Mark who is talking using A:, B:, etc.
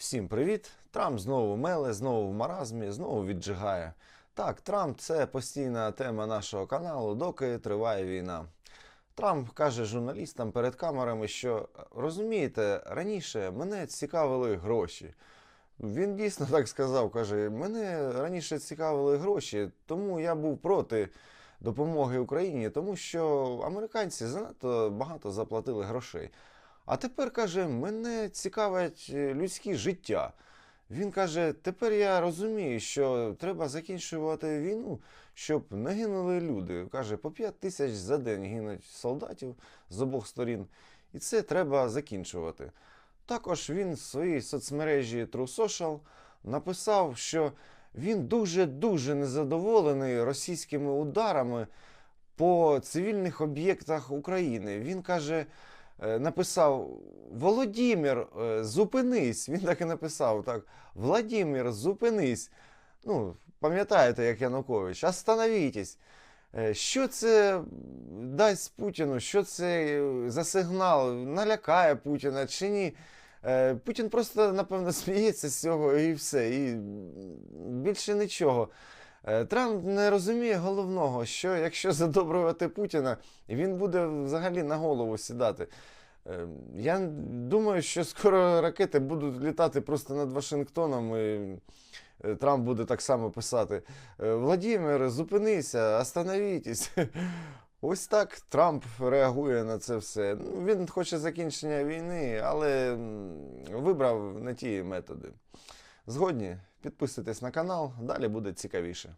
A: Всім привіт! Трамп знову меле, знову в маразмі, знову віджигає. Так, Трамп це постійна тема нашого каналу, доки триває війна. Трамп каже журналістам перед камерами, що розумієте, раніше мене цікавили гроші. Він дійсно так сказав, каже: мене раніше цікавили гроші, тому я був проти допомоги Україні, тому що американці занадто багато заплатили грошей. А тепер каже, мене цікавить е, людське життя. Він каже: тепер я розумію, що треба закінчувати війну, щоб не гинули люди. Каже, по 5 тисяч за день гинуть солдатів з обох сторін, і це треба закінчувати. Також він в своїй соцмережі True Social написав, що він дуже-дуже незадоволений російськими ударами по цивільних об'єктах України. Він каже, написав: Володимир, е, зупинись. Він так і написав: так, Владимир, зупинись. Ну, пам'ятаєте, як Янукович, остановітесь. Е, Що це дасть Путіну? Що це е, за сигнал? Налякає Путіна чи ні? Е, Путін просто, напевно, сміється з цього і все. І більше нічого. Е, Трамп не розуміє головного, що якщо задобрювати Путіна, він буде взагалі на голову сідати. Е, Я думаю, що скоро ракети будуть літати просто над Вашингтоном. І е, Трамп буде так само писати: Владимир, зупинися, остановітесь. Ось так Трамп реагує на це все. Ну, Він хоче закінчення війни, але вибрав не ті методи. Згодні, підписуйтесь на канал, далі буде цікавіше.